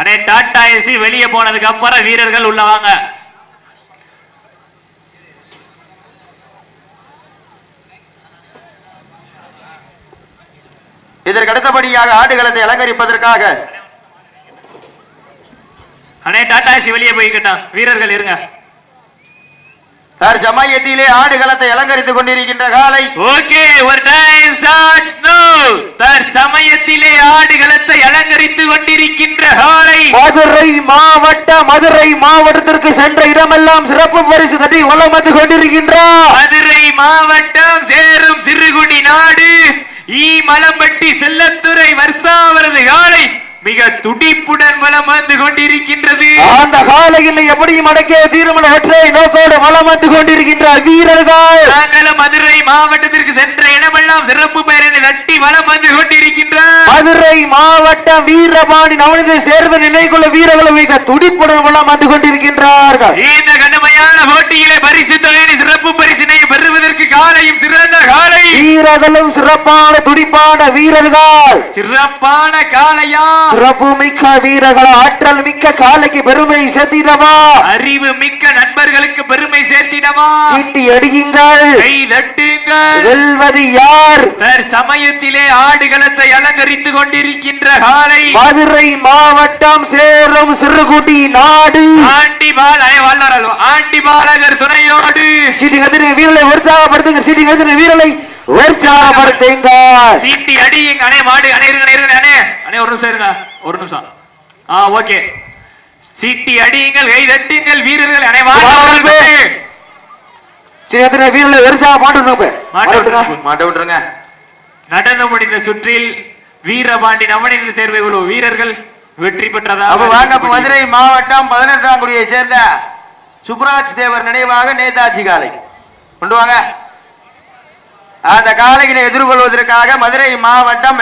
அண்ணே டாடா ஏசி வெளியே போனதுக்கு அப்புறம் வீரர்கள் உள்ள வாங்க. இதற்கு அடுத்தபடியாக ஆடுகளத்தை அலங்கரிப்பதற்காக. அண்ணே டாடா ஏசி வெளியே போய்கிட்டான் வீரர்கள் இருங்க. தற்சமயத்திலே ஆடுகளத்தை அலங்கரித்துக் கொண்டிருக்கின்ற காலை. ஓகே ஒரு டைம் ஸ்டார்ட் நோ தற்சமயத்திலே ஆடுகளத்தை அலங்கரித்து கொண்டிருக்கின்ற மதுரை மாவட்ட மதுரை மாவட்டத்திற்கு சென்ற இடமெல்லாம் சிறப்பு பரிசு தட்டி வளம் வந்து கொண்டிருக்கின்றார் மதுரை மாவட்டம் சேரும் சிறுகுடி நாடு. ஈ மலம்பட்டி செல்லத்துறை வர்ஷாவரது காலை மிக துடிப்புடன் வலம் வந்து கொண்டிருக்கின்றது. அந்த காலையில் எப்படியும் அடக்கிய தீர்மன ஒற்றை நோக்கோடு வளம் வந்து கொண்டிருக்கின்றார் வீரர்கள். நாங்களும் மதுரை மாவட்டத்திற்கு சென்ற இடமெல்லாம் சிறப்பு பெயரினை தட்டி வலம் வந்து கொண்டிருக்கின்றார் மதுரை மாவட்டம் வீரபாணி நவனிதை சேர்ந்த நினைக்குள்ள வீரர்களும் மிக துடிப்புடன் வளம் வந்து கொண்டிருக்கின்றார்கள். இந்த கடுமையான போட்டியிலே பரிசு தொகையை சிறப்பு பரிசினை பெறுவதற்கு காலையும் சிறந்த காலை. வீரர்களும் சிறப்பான துடிப்பான வீரர்கள். சிறப்பான காலையா சிறப்பு மிக்க வீரர்கள் ஆற்றல் மிக்க காலைக்கு பெருமை சேர்த்திடவா. அறிவு மிக்க நண்பர்களுக்கு பெருமை சேர்த்திடவா. அடியுங்கள். வெல்வது யார்? சமயத்திலே ஆடுகளத்தை அலங்கரித்துக் கொண்டிருக்கின்ற காலை. மதுரை மாவட்டம் சேரும் சிறுகுடி நாடு. ஆண்டி பால் அனை வாழ்வாரோ ஆண்டி பாலகர் துணையோடு. சீட்டி கதிரை வீரலை உற்சாகப்படுத்துங்க சீட்டி கதிரை வீரலை உற்சாகப்படுத்துங்க சீட்டி அடியுங்க அணை மாடு அணை இருங்க அணை இருங்க அணை அணை ஒரு நிமிஷம் இருங்க ஒரு நிமிஷம். Ah okay. சீட்டி அடியுங்கள் கை தட்டுங்கள் வீரர்கள் அனை மாட்டு விட்டுருங்க. முடிந்த சுற்றில் வீரபாண்டி நவனின் சேர்வை குழு வீரர்கள் வெற்றி பெற்றதா அப்ப வாங்க மதுரை மாவட்டம் பதினெட்டாம் குடியை சேர்ந்த சுப்ராஜ் தேவர் நினைவாக நேதாஜி காலை. கொண்டு வாங்க. அந்த காலையினை எதிர்கொள்வதற்காக மதுரை மாவட்டம்